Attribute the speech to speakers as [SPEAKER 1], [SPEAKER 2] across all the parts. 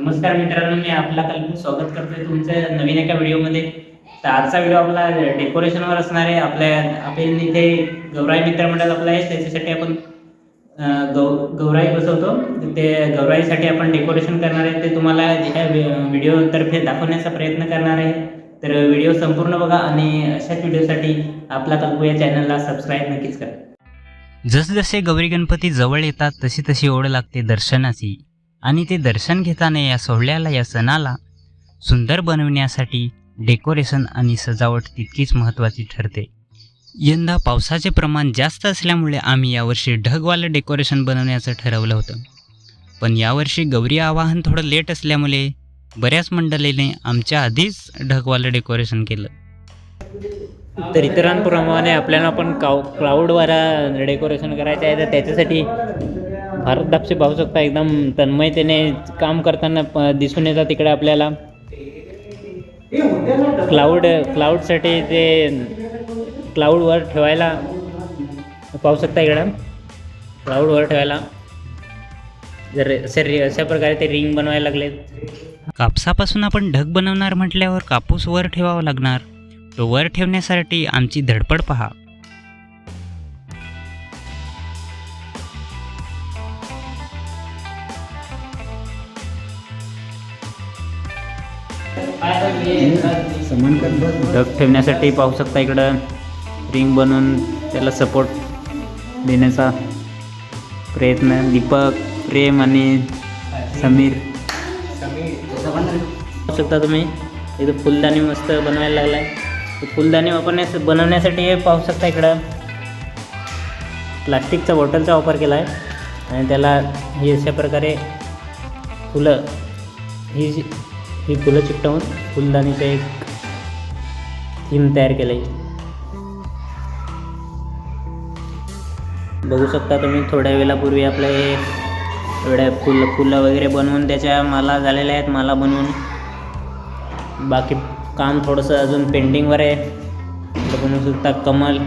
[SPEAKER 1] नमस्कार मित्रांनो मी आपला कल्पू स्वागत करतोय तुमचं नवीन एका व्हिडिओमध्ये. तर आजचा व्हिडिओ आपला डेकोरेशनवर असणार आहे. आपल्या आपण इथे गौराई मित्रमंडळ आपलं आहे त्याच्यासाठी आपण गौ गौराई बसवतो. ते गौराईसाठी आपण डेकोरेशन करणार आहे. ते तुम्हाला ह्या व्हिडिओतर्फे दाखवण्याचा प्रयत्न करणार आहे. तर व्हिडिओ संपूर्ण बघा आणि अशाच व्हिडिओसाठी आपला कल्पू या चॅनलला सबस्क्राईब नक्कीच करा.
[SPEAKER 2] जसजसे गौरी गणपती जवळ येतात तशी तशी ओढ लागते दर्शनाची. आणि ते दर्शन घेताना या सोहळ्याला या सणाला सुंदर बनवण्यासाठी डेकोरेशन आणि सजावट तितकीच महत्त्वाची ठरते. यंदा पावसाचे प्रमाण जास्त असल्यामुळे आम्ही यावर्षी ढगवालं डेकोरेशन बनवण्याचं ठरवलं होतं. पण यावर्षी गौरी आवाहन थोडं लेट असल्यामुळे बऱ्याच मंडळीने आमच्या आधीच ढगवालं डेकोरेशन केलं.
[SPEAKER 1] तर इतरांप्रमाणे आपल्याला पण काव क्लाउडवाला डेकोरेशन करायचं आहे तर त्याच्यासाठी भारत दापचे पाहू शकता एकदम तन्मयतेने काम करताना प- दिसून येतात तिकडे आपल्याला. क्लाउड क्लाउडसाठी ते क्लाउडवर ठेवायला पाहू शकता इकडं. क्लाउडवर ठेवायला. जर असे अशा प्रकारे ते रिंग बनवायला लागलेत.
[SPEAKER 2] कापसापासून आपण ढग बनवणार म्हटल्यावर कापूस वर ठेवावा लागणार. तो वर ठेवण्यासाठी आमची धडपड पहा.
[SPEAKER 1] ढग ठेवण्यासाठी पाहू शकता इकडं. रिंग बनवून त्याला सपोर्ट देण्याचा प्रयत्न. दीपक प्रेम आणि समीर. पाहू शकता तुम्ही इथं फुलदाणी मस्त बनवायला लागला आहे फुलदाणी वापरण्यास बनवण्यासाठी पाहू शकता इकडं. प्लास्टिकचा बॉटलचा वापर केला आहे आणि त्याला हे अशा प्रकारे फुलं ही जी ही फुलं चिकटवून फुलदाणीचं एक थीम तयार केलं आहे बघू शकता तुम्ही थोड्या वेळापूर्वी आपलं हे एवढ्या फुलं फुलं वगैरे बनवून त्याच्या माला झालेल्या आहेत माला बनवून. बाकी काम थोडंसं अजून पेंडिंगवर आहे. बघू शकता कमल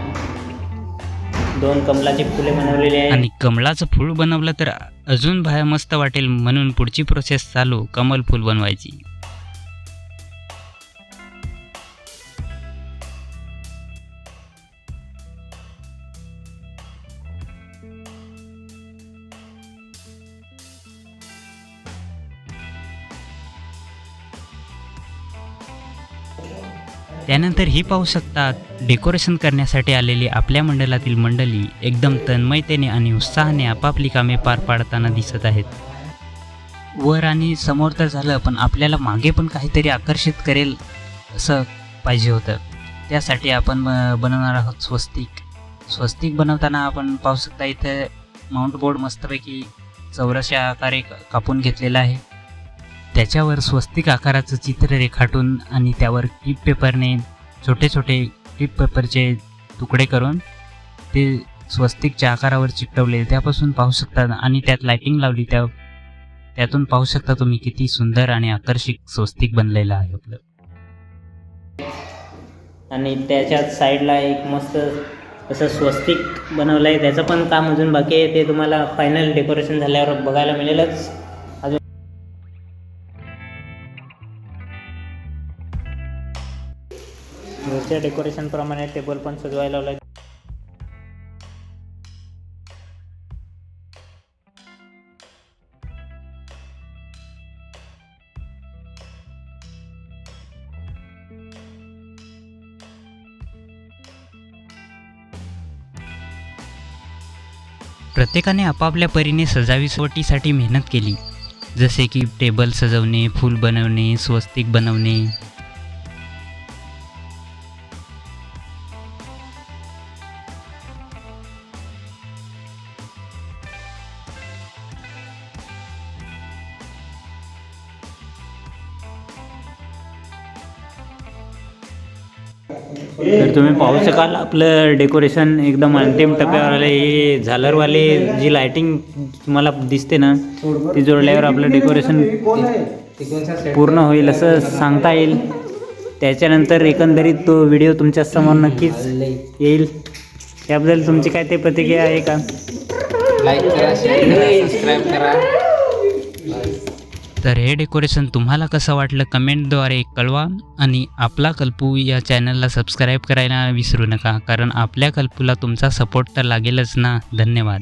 [SPEAKER 1] दोन कमलाची फुले बनवलेली आहे
[SPEAKER 2] आणि कमळाचं फूल बनवलं तर अजून बाहेर मस्त वाटेल म्हणून पुढची प्रोसेस चालू कमल फूल बनवायची. त्यानंतर ही पाहू शकतात डेकोरेशन करण्यासाठी आलेली आपल्या मंडळातील मंडळी एकदम तन्मयतेने आणि उत्साहाने आपापली कामे पार पाडताना दिसत आहेत. वर आणि समोर तर झालं पण आपल्याला मागे पण काहीतरी आकर्षित करेल असं पाहिजे होतं. त्यासाठी आपण ब- बनवणार आहोत स्वस्तिक. स्वस्तिक बनवताना आपण पाहू शकता इथं माउंट बोर्ड मस्तपैकी चौरशा आकारे कापून घेतलेला आहे. त्याच्यावर स्वस्तिक आकाराचं चित्र रेखाटून आणि त्यावर क्लिप पेपरने छोटे छोटे क्लिप पेपरचे तुकडे करून ते स्वस्तिकच्या आकारावर चिकटवले. त्यापासून पाहू शकता आणि त्यात लायटिंग लावली त्या त्यातून पाहू शकता तुम्ही किती सुंदर आणि आकर्षक स्वस्तिक बनलेलं आहे आपलं.
[SPEAKER 1] आणि त्याच्यात साईडला एक मस्त असं स्वस्तिक बनवलं आहे त्याचं पण काम अजून बाकी आहे. ते तुम्हाला फायनल डेकोरेशन झाल्यावर बघायला मिळेलच. घरच्या डेकोरेशनप्रमाणे टेबल पण सजवायला लावला.
[SPEAKER 2] प्रत्येकाने आपापल्या परीने सजावटीसाठी मेहनत केली. जसे की टेबल सजवणे फूल बनवणे स्वस्तिक बनवणे.
[SPEAKER 1] तर तुम्ही पाहू शकाल आपलं डेकोरेशन एकदम अंतिम टप्प्यावर आलं हे. झालरवाले जी लाइटिंग तुम्हाला दिसते ना ती जोडल्यावर आपलं डेकोरेशन पूर्ण होईल असं सांगता येईल. त्याच्यानंतर एकंदरीत तो व्हिडिओ तुमच्यासमोर नक्कीच येईल. त्याबद्दल तुमची काय ते प्रतिक्रिया आहे का?
[SPEAKER 3] लाईक करा शेअर करा सबस्क्राईब करा.
[SPEAKER 2] तर हे डेकोरेशन तुम्हाला कसं वाटलं कमेंटद्वारे कळवा आणि आपला कल्पू या चॅनलला सबस्क्राईब करायला विसरू नका कारण आपल्या कल्पूला तुमचा सपोर्ट तर लागेलच ना. धन्यवाद.